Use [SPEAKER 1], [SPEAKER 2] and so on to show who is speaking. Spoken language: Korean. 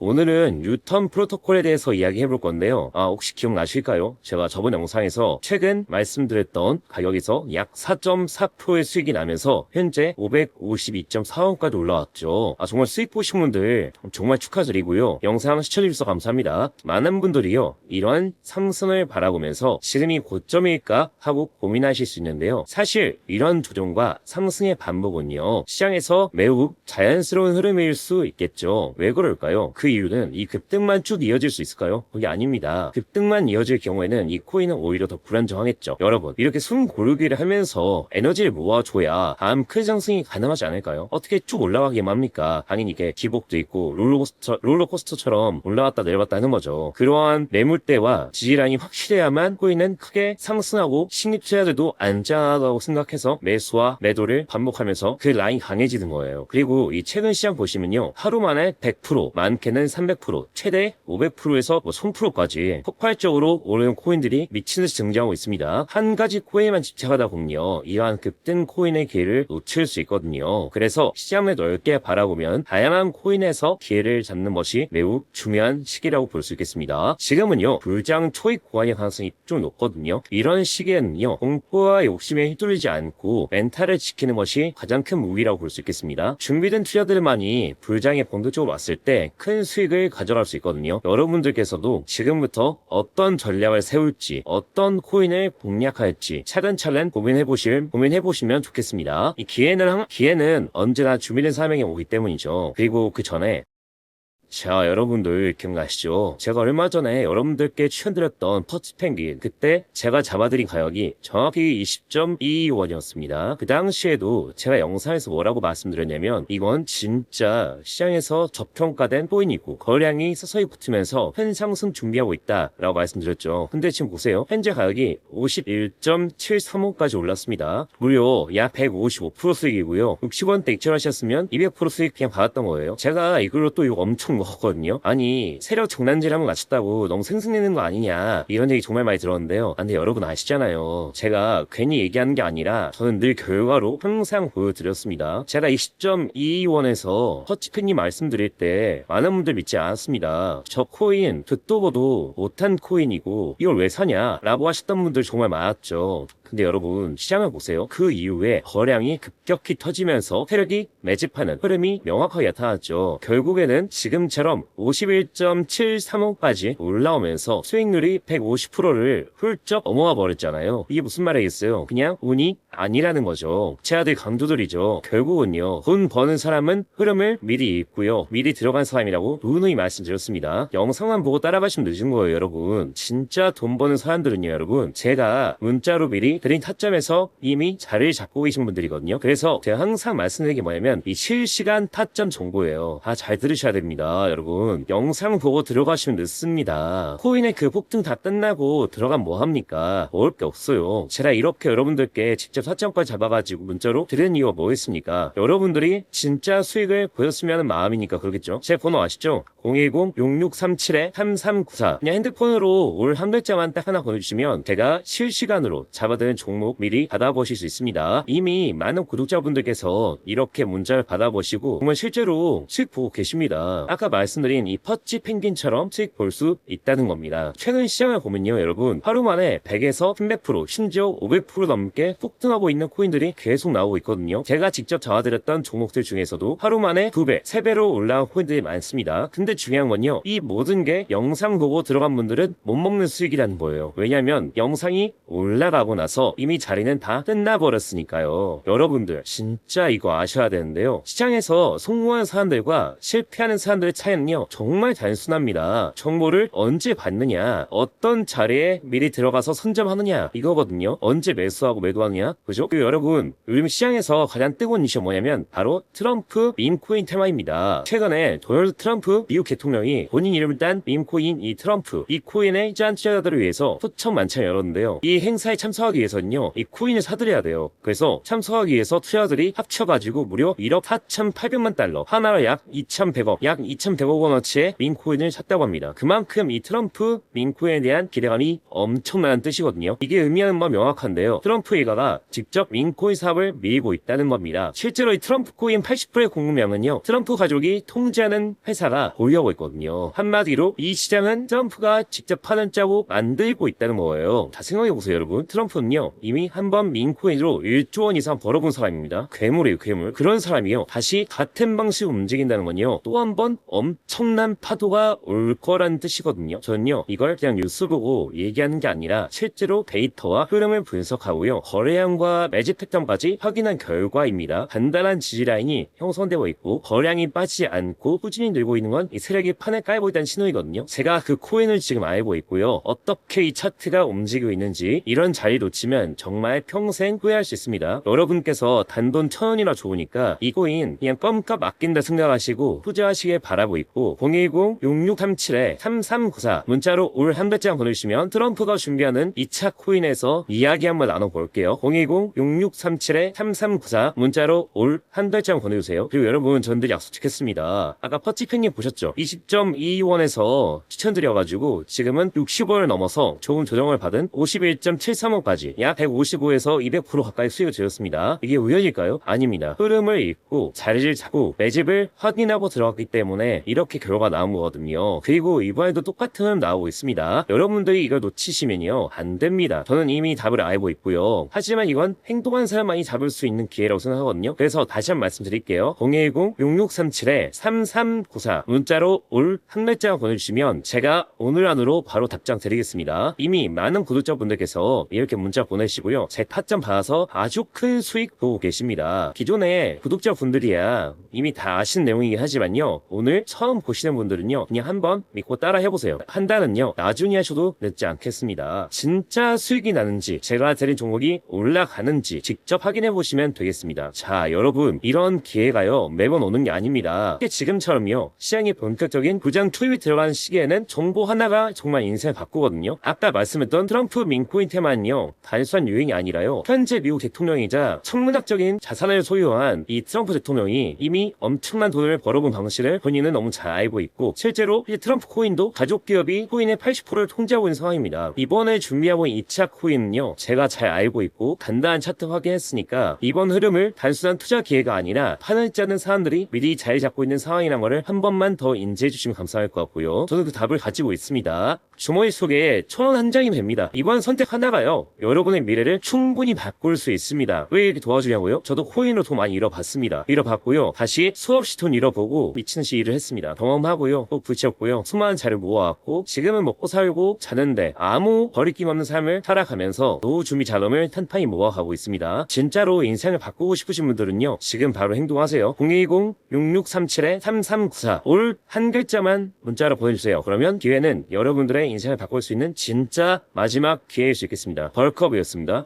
[SPEAKER 1] 오늘은 유턴 프로토콜에 대해서 이야기해 볼 건데요. 아, 혹시 기억나실까요? 제가 저번 영상에서 최근 말씀드렸던 가격에서 약 4.4%의 수익이 나면서 현재 552.4원까지 올라왔죠. 아, 정말 수익 보신 분들 정말 축하드리고요. 영상 시청해주셔서 감사합니다. 많은 분들이요. 이러한 상승을 바라보면서 지금이 고점일까 하고 고민하실 수 있는데요. 사실 이런 조정과 상승의 반복은요. 시장에서 매우 자연스러운 흐름일 수 있겠죠. 왜 그럴까요? 그 이유는 이 급등만 쭉 이어질 수 있을까요? 그게 아닙니다. 급등만 이어질 경우에는 이 코인은 오히려 더 불안정하겠죠. 여러분, 이렇게 숨 고르기를 하면서 에너지를 모아줘야 다음 큰 상승이 가능하지 않을까요? 어떻게 쭉 올라가기만 합니까? 당연히 이게 기복도 있고 롤러코스터, 롤러코스터처럼 올라갔다 내려갔다 하는 거죠. 그러한 매물대와 지지라인이 확실해야만 코인은 크게 상승하고 식립투자들도 안전하다고 생각해서 매수와 매도를 반복하면서 그 라인 강해지는 거예요. 그리고 이 최근 시장 보시면요. 하루 만에 100%, 많게는 300%, 최대 500%에서 뭐 1000%까지 폭발적으로 오르는 코인들이 미친 듯이 등장하고 있습니다. 한 가지 코인에만 집착하다 보면요. 이러한 급등 코인의 기회를 놓칠 수 있거든요. 그래서 시장을 넓게 바라보면 다양한 코인에서 기회를 잡는 것이 매우 중요한 시기라고 볼 수 있겠습니다. 지금은요. 불장 초입 구간의 가능성이 좀 높거든요. 이런 시기에는요. 공포와 욕심에 휘둘리지 않고 멘탈을 지키는 것이 가장 큰 무기라고 볼 수 있겠습니다. 준비된 투자들만이 불장에 본격적으로 왔을 때 큰 수익을 가져갈 수 있거든요. 여러분들께서도 지금부터 어떤 전략을 세울지, 어떤 코인을 공략할지 차근차근 고민해 보실 고민해 보시면 좋겠습니다. 이 기회는 항- 기회는 언제나 준비된 사명에 오기 때문이죠. 그리고 그 전에 자, 여러분들 기억나시죠? 제가 얼마 전에 여러분들께 추천드렸던 퍼치 펭귄 그때 제가 잡아드린 가격이 정확히 20.22원이었습니다. 그 당시에도 제가 영상에서 뭐라고 말씀드렸냐면 이건 진짜 시장에서 저평가된 코인이고 거래량이 서서히 붙으면서 큰 상승 준비하고 있다 라고 말씀드렸죠. 근데 지금 보세요. 현재 가격이 51.735까지 올랐습니다. 무려 약 155% 수익이고요. 60원대 익절하셨으면 200% 수익 그냥 받았던 거예요. 제가 이걸로 또 이거 엄청 먹었거든요. 아니 세력 장난질 한번 맞췄다고 너무 생승내는 거 아니냐 이런 얘기 정말 많이 들었는데요. 아, 근데 여러분 아시잖아요. 제가 괜히 얘기하는 게 아니라 저는 늘 결과로 항상 보여드렸습니다. 제가 20.22원에서 터치팬님 말씀드릴 때 많은 분들 믿지 않았습니다. 저 코인 듣도 보도 못한 코인이고 이걸 왜 사냐 라고 하셨던 분들 정말 많았죠. 근데 여러분 시장을 보세요. 그 이후에 거량이 급격히 터지면서 세력이 매집하는 흐름이 명확하게 나타났죠. 결국에는 지금처럼 51.735까지 올라오면서 수익률이 150%를 훌쩍 넘어와 버렸잖아요. 이게 무슨 말이겠어요? 그냥 운이 아니라는 거죠. 제 아들 강도들이죠. 결국은요. 돈 버는 사람은 흐름을 미리 읽고요. 미리 들어간 사람이라고 누누이 말씀드렸습니다. 영상만 보고 따라가시면 늦은 거예요, 여러분. 진짜 돈 버는 사람들은요, 여러분. 제가 문자로 미리 드린 타점에서 이미 자리를 잡고 계신 분들이거든요. 그래서 제가 항상 말씀드리는 게 뭐냐면 이 실시간 타점 정보예요. 다 잘 들으셔야 됩니다, 여러분. 영상 보고 들어가시면 늦습니다. 코인의 그 폭등 다 끝나고 들어가면 뭐 합니까? 먹을 게 없어요. 제가 이렇게 여러분들께 직접 타점까지 잡아가지고 문자로 드리는 이유가 뭐겠습니까? 여러분들이 진짜 수익을 보셨으면 하는 마음이니까 그러겠죠. 제 번호 아시죠? 010-6637-3394 그냥 핸드폰으로 올 한 글자만 딱 하나 보내주시면 제가 실시간으로 잡아드 는 종목 미리 받아보실 수 있습니다. 이미 많은 구독자분들께서 이렇게 문자를 받아보시고 정말 실제로 수익 보고 계십니다. 아까 말씀드린 이 퍼치 펭귄처럼 수익 볼 수 있다는 겁니다. 최근 시장을 보면요 여러분 하루 만에 100에서 300% 심지어 500% 넘게 폭등하고 있는 코인들이 계속 나오고 있거든요. 제가 직접 잡아드렸던 종목들 중에서도 하루 만에 2배, 3배로 올라온 코인들이 많습니다. 근데 중요한 건요 이 모든 게 영상 보고 들어간 분들은 못 먹는 수익이라는 거예요. 왜냐면 영상이 올라가고 나서 이미 자리는 다 끝나버렸으니까요. 여러분들 진짜 이거 아셔야 되는데요. 시장에서 성공한 사람들과 실패하는 사람들의 차이는요 정말 단순합니다. 정보를 언제 받느냐, 어떤 자리에 미리 들어가서 선점하느냐 이거거든요. 언제 매수하고 매도하느냐, 그죠? 그 여러분 요즘 시장에서 가장 뜨거운 이슈가 뭐냐면 바로 트럼프 밈코인 테마입니다. 최근에 도널드 트럼프 미국 대통령이 본인 이름을 딴 밈코인 이 트럼프 이 코인의 짠 투자자들을 위해서 초청 만찬을 열었는데요. 이 행사에 참석하기 위해서 는요, 이 코인을 사들여야 돼요. 그래서 참석하기 위해서 투자들이 합쳐가지고 무려 1억 4,800만 달러, 하나로 약 2,100억, 약 2,100억 원어치의 민코인을 샀다고 합니다. 그만큼 이 트럼프 민코인에 대한 기대감이 엄청나는 뜻이거든요. 이게 의미하는 바 명확한데요. 트럼프 일가가 직접 민코인 사업을 밀고 있다는 겁니다. 실제로 이 트럼프 코인 80%의 공급량은요, 트럼프 가족이 통제하는 회사가 보유하고 있거든요. 한마디로 이 시장은 트럼프가 직접 파는 짜고 만들고 있다는 거예요. 자, 생각해보세요, 여러분. 트럼프는요, 이미 한 번 민코인으로 1조 원 이상 벌어본 사람입니다. 괴물이에요, 괴물. 그런 사람이요. 다시 같은 방식으로 움직인다는 건요, 또 한 번 엄청난 파도가 올 거라는 뜻이거든요. 저는요, 이걸 그냥 뉴스 보고 얘기하는 게 아니라 실제로 데이터와 흐름을 분석하고요, 거래량과 매집 패턴까지 확인한 결과입니다. 간단한 지지라인이 형성되고 있고, 거량이 빠지지 않고 꾸준히 늘고 있는 건 이 세력이 판에 깔고 있다는 신호이거든요. 제가 그 코인을 지금 알고 있고요. 어떻게 이 차트가 움직이고 있는지 이런 자리 놓치면 정말 평생 후회할 수 있습니다. 여러분께서 단돈 천 원이나 좋으니까 이 코인 그냥 껌값 아낀다 생각하시고 투자하시길 바라고 있고 010-6637-3394 문자로 올 한 배짱 보내주시면 트럼프가 준비하는 2차 코인에서 이야기 한번 나눠볼게요. 010-6637-3394 문자로 올한 달장 보내주세요. 그리고 여러분 전들 약속 지켰습니다. 아까 퍼치팬님 보셨죠? 20.22원에서 추천드려가지고 지금은 60원을 넘어서 좋은 조정을 받은 51.73원까지 약 155에서 200% 가까이 수익을 드렸습니다. 이게 우연일까요? 아닙니다. 흐름을 읽고 자리를 잡고 매집을 확인하고 들어갔기 때문에 이렇게 결과가 나온 거거든요. 그리고 이번에도 똑같은 나오고 있습니다. 여러분들이 이걸 놓치시면요 안 됩니다. 저는 이미 답을 알고 있고요. 하지만 이건 행동한 사람만이 잡을 수 있는 기회라고 생각하거든요. 그래서 다시 한 번 말씀드릴게요. 010-6637-3394 문자로 올 한 글자 보내주시면 제가 오늘 안으로 바로 답장 드리겠습니다. 이미 많은 구독자분들께서 이렇게 문자 보내시고요. 제 타점 받아서 아주 큰 수익 보고 계십니다. 기존에 구독자분들이야 이미 다 아시는 내용이긴 하지만요. 오늘 처음 보시는 분들은요. 그냥 한번 믿고 따라 해보세요. 판단은요. 나중에 하셔도 늦지 않겠습니다. 진짜 수익이 나는지 제가 드린 종목이 올라가는지 직접 확인해 보시면 되겠습니다. 자 여러분 이런 기회가요. 매번 오는 게 아닙니다. 지금처럼요. 시장이 본격적인 부장 투입이 들어가는 시기에는 정보 하나가 정말 인생을 바꾸거든요. 아까 말씀했던 트럼프 민코인 테마는요. 단순한 유행이 아니라요. 현재 미국 대통령이자 천문학적인 자산을 소유한 이 트럼프 대통령이 이미 엄청난 돈을 벌어본 방식을 본인은 너무 잘 알고 있고 실제로 이 트럼프 코인도 가족 기업이 코인의 80%를 통제하고 있는 상황입니다. 이번에 준비하고 있는 2차 코인은요. 제가 잘 알고 있고 간단한 차트 확인했으니까 이번 흐름을 단순한 투자 기회가 아니라 판을 짜는 사람들이 미리 자리 잡고 있는 상황이란 거를 한 번만 더 인지해 주시면 감사할 것 같고요. 저는 그 답을 가지고 있습니다. 주머니 속에 천 원 한 장이 됩니다. 이번 선택 하나가요. 여러 분의 미래를 충분히 바꿀 수 있습니다. 왜 이렇게 도와주냐고요? 저도 코인으로 돈 많이 잃어봤습니다. 잃어봤고요. 다시 수없이 돈 잃어보고 미친 듯이 일을 했습니다. 경험하고요. 꼭 붙였고요. 수많은 자를 모아왔고 지금은 먹고 살고 자는데 아무 거리낌 없는 삶을 살아가면서 노후 준비 자금을 탄탄히 모아가고 있습니다. 진짜로 인생을 바꾸고 싶으신 분들은요. 지금 바로 행동하세요. 010-6637-3394 올 한 글자만 문자로 보내주세요. 그러면 기회는 여러분들의 인생을 바꿀 수 있는 진짜 마지막 기회일 수 있겠습니다. 벌 컵이었습니다.